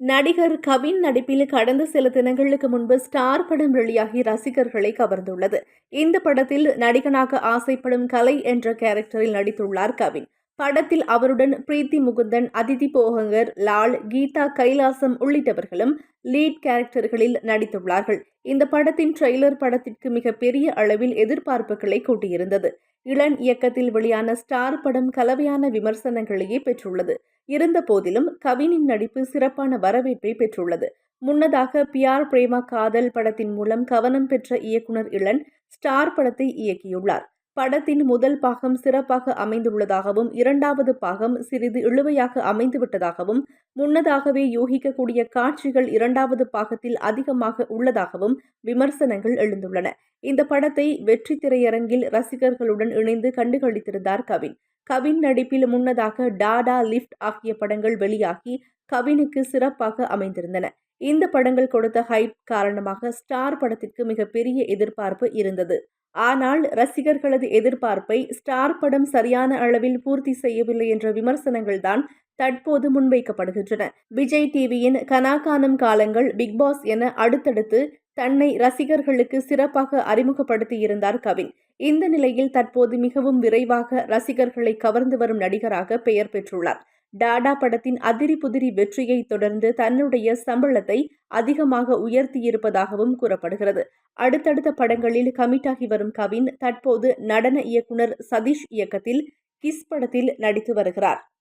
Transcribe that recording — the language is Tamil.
நடிகர் கவின் நடிப்பில் கடந்த சில தினங்களுக்கு முன்பு ஸ்டார் படம் வெளியாகி ரசிகர்களை கவர்ந்துள்ளது. இந்த படத்தில் நடிகனாக ஆசைப்படும் கலை என்ற கேரக்டரில் நடித்துள்ளார் கவின். படத்தில் அவருடன் பிரீத்தி முகுந்தன் அதிதி போகங்கர் லால் கீதா கைலாசம் உள்ளிட்டவர்களும் லீட் கேரக்டர்களில் நடித்துள்ளார்கள். இந்த படத்தின் ட்ரெய்லர் படத்திற்கு மிகப்பெரிய அளவில் எதிர்பார்ப்புகளை கூட்டியிருந்தது. இளன் இயக்கத்தில் வெளியான ஸ்டார் படம் கலவையான விமர்சனங்களையே பெற்றுள்ளது. இருந்த போதிலும் கவினின் நடிப்பு சிறப்பான வரவேற்பை பெற்றுள்ளது. முன்னதாக பியார் பிரேமா காதல் படத்தின் மூலம் கவனம் பெற்ற இயக்குனர் இளன் ஸ்டார் படத்தை இயக்கியுள்ளார். படத்தின் முதல் பாகம் சிறப்பாக அமைந்துள்ளதாகவும் இரண்டாவது பாகம் சிறிது இழுவையாக அமைந்துவிட்டதாகவும் முன்னதாகவே யூகிக்கக்கூடிய காட்சிகள் இரண்டாவது பாகத்தில் அதிகமாக உள்ளதாகவும் விமர்சனங்கள் எழுந்துள்ளன. இந்த படத்தை வெற்றி திரையரங்கில் ரசிகர்களுடன் இணைந்து கண்டுகளித்திருந்தார் கவின். கவின் நடிப்பில் முன்னதாக டாடா லிஃப்ட் ஆகிய படங்கள் வெளியாகி கவினுக்கு சிறப்பாக அமைந்திருந்தன. இந்த படங்கள் கொடுத்த ஹைப் காரணமாக ஸ்டார் படத்திற்கு மிகப்பெரிய எதிர்பார்ப்பு இருந்தது. ஆனால் ரசிகர்களது எதிர்பார்ப்பை ஸ்டார் படம் சரியான அளவில் பூர்த்தி செய்யவில்லை என்ற விமர்சனங்கள் தான் தற்போது முன்வைக்கப்படுகின்றன. விஜய் டிவியின் கனாகானம் காலங்கள் பிக்பாஸ் என அடுத்தடுத்து தன்னை ரசிகர்களுக்கு சிறப்பாக அறிமுகப்படுத்தியிருந்தார் கவின். இந்த நிலையில் தற்போது மிகவும் விரைவாக ரசிகர்களை கவர்ந்து வரும் நடிகராக பெயர் பெற்றுள்ளார். டாடா படத்தின் அதிரி புதிரி வெற்றியை தொடர்ந்து தன்னுடைய சம்பளத்தை அதிகமாக உயர்த்தியிருப்பதாகவும் கூறப்படுகிறது. அடுத்தடுத்த படங்களில் கமிட்டாகி வரும் கவின் தற்போது நடன இயக்குனர் சதீஷ் இயக்கத்தில் கிஸ் படத்தில் நடித்து வருகிறார்.